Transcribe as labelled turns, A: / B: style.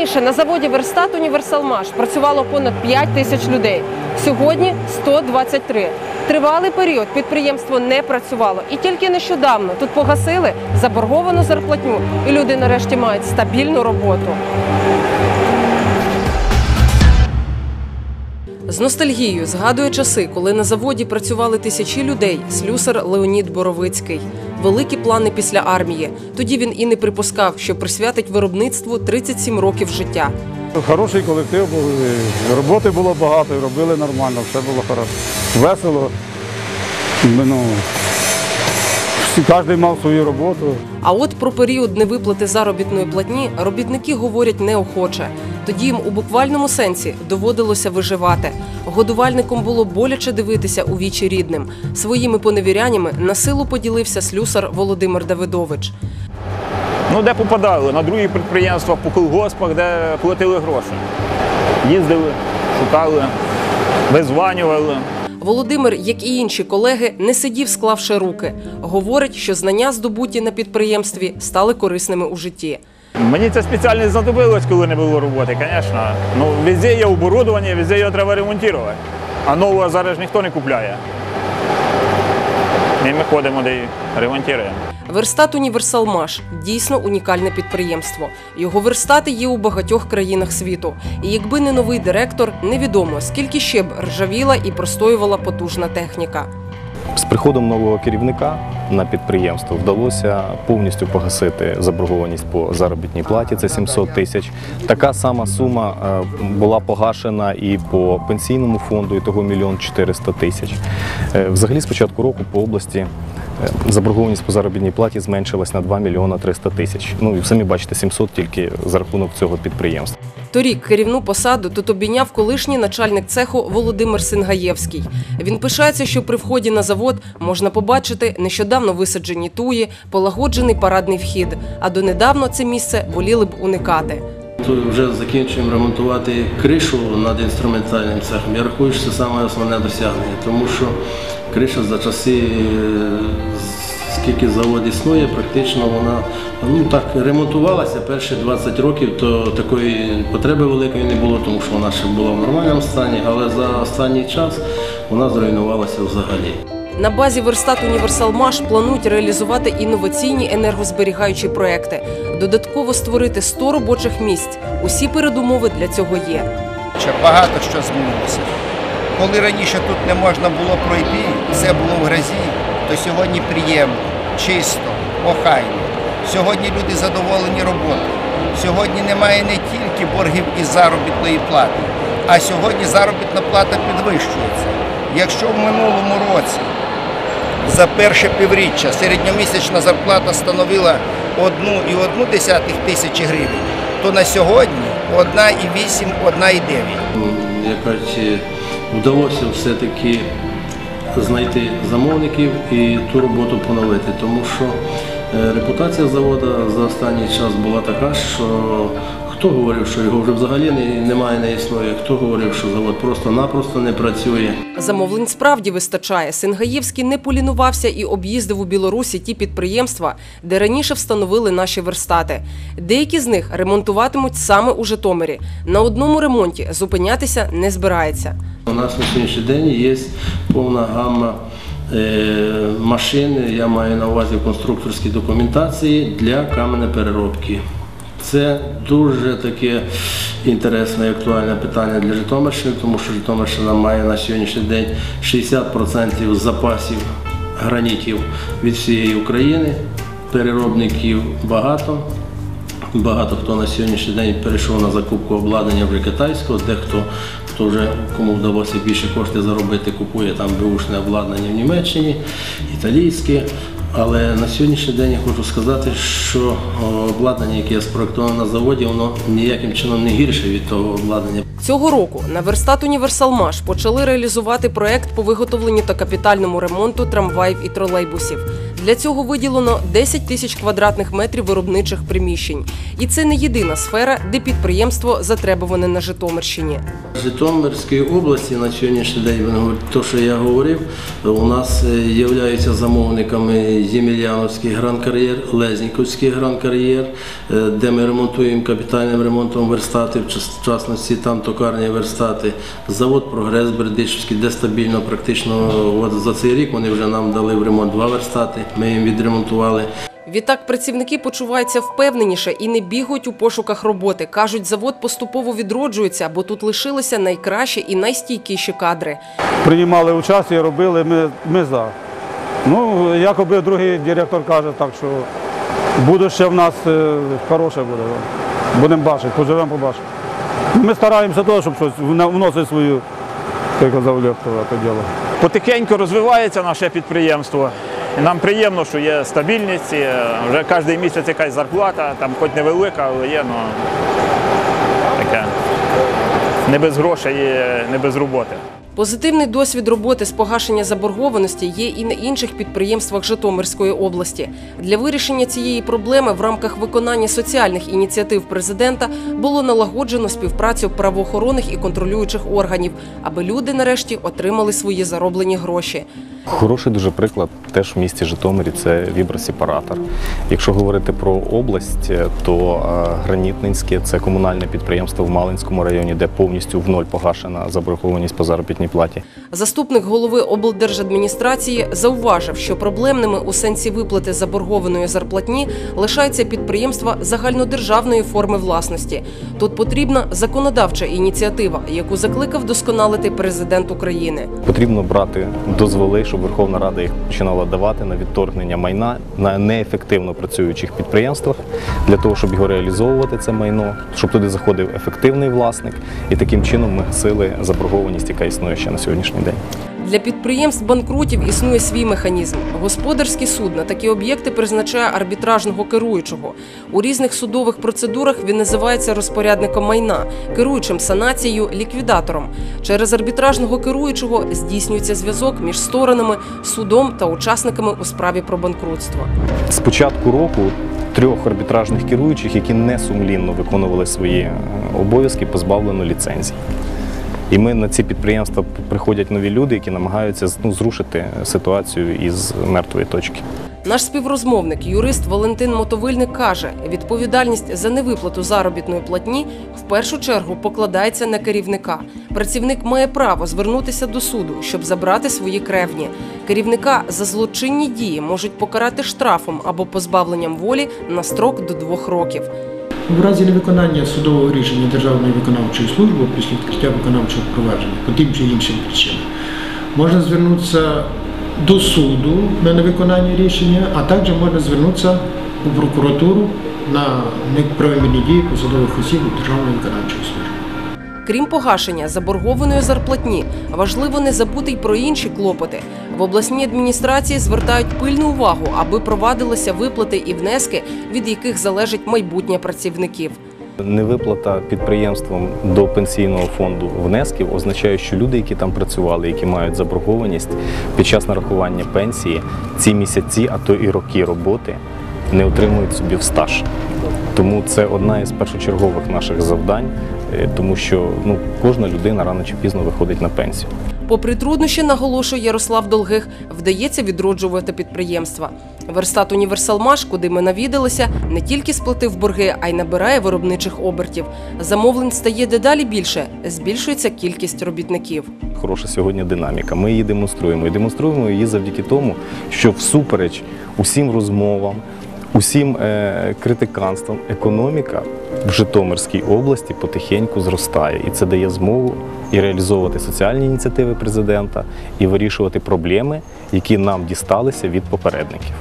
A: Раніше на заводі Верстат Універсалмаш працювало понад 5 тисяч людей. Сьогодні 123. Тривалий період підприємство не працювало, і тільки нещодавно тут погасили заборговану зарплатню, і люди нарешті мають стабільну роботу. З ностальгією згадує часи, коли на заводі працювали тисячі людей. Слюсар Леонід Боровицький. Великі плани після армії. Тоді він і не припускав, що присвятить виробництву 37 років життя.
B: Хороший колектив був, роботи було багато, робили нормально, все було хорошо. Весело. Ну, кожен мав свою роботу.
A: А от про період невиплати заробітної платні робітники говорять неохоче. Тоді їм у буквальному сенсі доводилося виживати. Годувальником було боляче дивитися у вічі рідним. Своїми поневіряннями на силу поділився слюсар Володимир Давидович.
C: Ну, де попадали? На другі підприємства по колгоспах, де платили гроші. Їздили, шукали, визванювали.
A: Володимир, як і інші колеги, не сидів, склавши руки. Говорить, що знання, здобуті на підприємстві, стали корисними у житті.
C: Мені це спеціально знадобилось, коли не було роботи, звісно. Ну, везде є оборудовання, везде його треба ремонтувати. А нового зараз ніхто не купляє. І ми ходимо де ремонтуємо.
A: Верстат Універсалмаш дійсно унікальне підприємство. Його верстати є у багатьох країнах світу. І якби не новий директор, невідомо скільки ще б ржавіла і простоювала потужна техніка.
D: З приходом нового керівника на підприємство вдалося повністю погасити заборгованість по заробітній платі. Це 700 тисяч. Така сама сума е, була погашена і по пенсійному фонду, і того мільйон 400 тисяч. Е, Взагалі, з початку року по області заборгованість по заробітній платі зменшилась на 2 мільйона 300 тисяч. Ну і самі бачите, 700 тільки за рахунок цього підприємства.
A: Торік керівну посаду тут обійняв колишній начальник цеху Володимир Сингаєвський. Він пишається, що при вході на завод можна побачити нещодавно висаджені туї, полагоджений парадний вхід. А донедавно це місце воліли б уникати.
E: То вже закінчуємо ремонтувати кришу над інструментальним цехом. Я рахую, що це саме основне досягнення, тому що криша за часи, е, скільки завод існує, практично вона ну так ремонтувалася перші 20 років, то такої потреби великої не було, тому що вона ще була в нормальному стані, але за останній час вона зруйнувалася взагалі.
A: На базі верстат Універсалмаш планують реалізувати інноваційні енергозберігаючі проекти, додатково створити 100 робочих місць. Усі передумови для цього є.
F: Багато що змінилося. Коли раніше тут не можна було пройти, все було в грязі, то сьогодні приємно, чисто, охайно. Сьогодні люди задоволені роботою. Сьогодні немає не тільки боргів із заробітної плати, а сьогодні заробітна плата підвищується. Якщо в минулому році за перше півріччя середньомісячна зарплата становила 1,1 тисячі гривень, то на сьогодні 1,8, 1,9.
E: Якось е, вдалося все-таки знайти замовників і ту роботу поновити, тому що е, репутація заводу за останній час була така, що хто говорив, що його вже взагалі немає, не існує, хто говорив, що завод просто-напросто не працює.
A: Замовлень справді вистачає. Сингаєвський не полінувався і об'їздив у Білорусі ті підприємства, де раніше встановили наші верстати. Деякі з них ремонтуватимуть саме у Житомирі. На одному ремонті зупинятися не збирається.
E: У нас на сьогоднішній день є повна гамма е, машин, я маю на увазі в конструкторській документації для каменепереробки. Це дуже таке інтересне і актуальне питання для Житомирщини, тому що Житомирщина має на сьогоднішній день 60% запасів гранітів від всієї України. Переробників багато. Багато хто на сьогоднішній день перейшов на закупку обладнання вже китайського, дехто хто вже кому вдалося більше кошти заробити, купує там беушне обладнання в Німеччині, італійське. Але на сьогоднішній день я хочу сказати, що обладнання, яке я спроектував на заводі, воно ніяким чином не гірше від того обладнання.
A: Цього року на верстат Універсалмаш почали реалізувати проект по виготовленню та капітальному ремонту трамваїв і тролейбусів. Для цього виділено 10 тисяч квадратних метрів виробничих приміщень. І це не єдина сфера, де підприємство затребуване на Житомирщині.
E: В Житомирській області на сьогоднішній день, то, що я говорив, у нас е, являються замовниками Ємельяновський гран-кар'єр, Лезніківський гран-кар'єр, е, де ми ремонтуємо капітальним ремонтом верстати, в частності там токарні верстати, завод Прогрес Бердичівський, де стабільно практично от за цей рік вони вже нам дали в ремонт два верстати, ми їм відремонтували.
A: Відтак працівники почуваються впевненіше і не бігають у пошуках роботи. кажуть, завод поступово відроджується, бо тут лишилися найкращі і найстійкіші кадри.
B: Приймали участь і робили, ми, ми за. Ну, якоби другий директор каже, так що будуще в нас е, хороше буде. Будемо бачити, поживемо, побачимо. Ми стараємося того, щоб щось вносити свою, як казав Лев, то діло.
C: Потихеньку розвивається наше підприємство. Нам приємно, що є стабільність, вже кожен місяць якась зарплата, там хоч невелика, але є, ну таке. Не без грошей, і не без роботи.
A: Позитивний досвід роботи з погашення заборгованості є і на інших підприємствах Житомирської області. Для вирішення цієї проблеми в рамках виконання соціальних ініціатив президента було налагоджено співпрацю правоохоронних і контролюючих органів, аби люди нарешті отримали свої зароблені гроші.
D: Хороший дуже приклад теж в місті Житомирі це вібросепаратор. Якщо говорити про область, то е, Гранітненське це комунальне підприємство в Малинському районі, де повністю в ноль погашена заборгованість по заробітній платі.
A: Заступник голови облдержадміністрації зауважив, що проблемними у сенсі виплати заборгованої зарплатні лишаються підприємства загальнодержавної форми власності. Тут потрібна законодавча ініціатива, яку закликав досконалити президент України.
D: Потрібно брати дозволи, щоб Верховна Рада їх починала давати на відторгнення майна на неефективно працюючих підприємствах для того, щоб його реалізовувати це майно, щоб туди заходив ефективний власник, і таким чином ми гасили заборгованість, яка існує ще на сьогоднішній день.
A: Для підприємств банкрутів існує свій механізм. Господарський суд на такі об'єкти призначає арбітражного керуючого. У різних судових процедурах він називається розпорядником майна, керуючим санацією, ліквідатором. Через арбітражного керуючого здійснюється зв'язок між сторонами, судом та учасниками у справі про банкрутство.
D: З початку року трьох арбітражних керуючих, які несумлінно виконували свої е, обов'язки, позбавлено ліцензій. І ми на ці підприємства приходять нові люди, які намагаються ну, зрушити ситуацію із мертвої точки.
A: Наш співрозмовник, юрист Валентин Мотовильник каже, відповідальність за невиплату заробітної платні в першу чергу покладається на керівника. Працівник має право звернутися до суду, щоб забрати свої кревні. Керівника за злочинні дії можуть покарати штрафом або позбавленням волі на строк до двох років.
G: У разі невиконання судового рішення Державної виконавчої служби після відкриття виконавчого провадження по тим чи іншим причинам можна звернутися до суду на невиконання рішення, а також можна звернутися у прокуратуру на неправомірні дії посадових осіб Державної виконавчої служби.
A: Крім погашення заборгованої зарплатні, важливо не забути й про інші клопоти. В обласній адміністрації звертають пильну увагу, аби провадилися виплати і внески, від яких залежить майбутнє працівників.
D: Невиплата підприємствам до пенсійного фонду внесків означає, що люди, які там працювали, які мають заборгованість під час нарахування пенсії, ці місяці, а то і роки роботи не отримують собі в стаж. Тому це одна із першочергових наших завдань, тому що ну, кожна людина рано чи пізно виходить на пенсію.
A: Попри труднощі, наголошує Ярослав Долгих, вдається відроджувати підприємства. Верстат Універсалмаш, куди ми навідалися, не тільки сплатив борги, а й набирає виробничих обертів. Замовлень стає дедалі більше, збільшується кількість робітників.
D: Хороша сьогодні динаміка. Ми її демонструємо. І демонструємо її завдяки тому, що всупереч усім розмовам, усім е, критиканствам, економіка в Житомирській області потихеньку зростає. І це дає змогу і реалізовувати соціальні ініціативи президента, і вирішувати проблеми, які нам дісталися від попередників.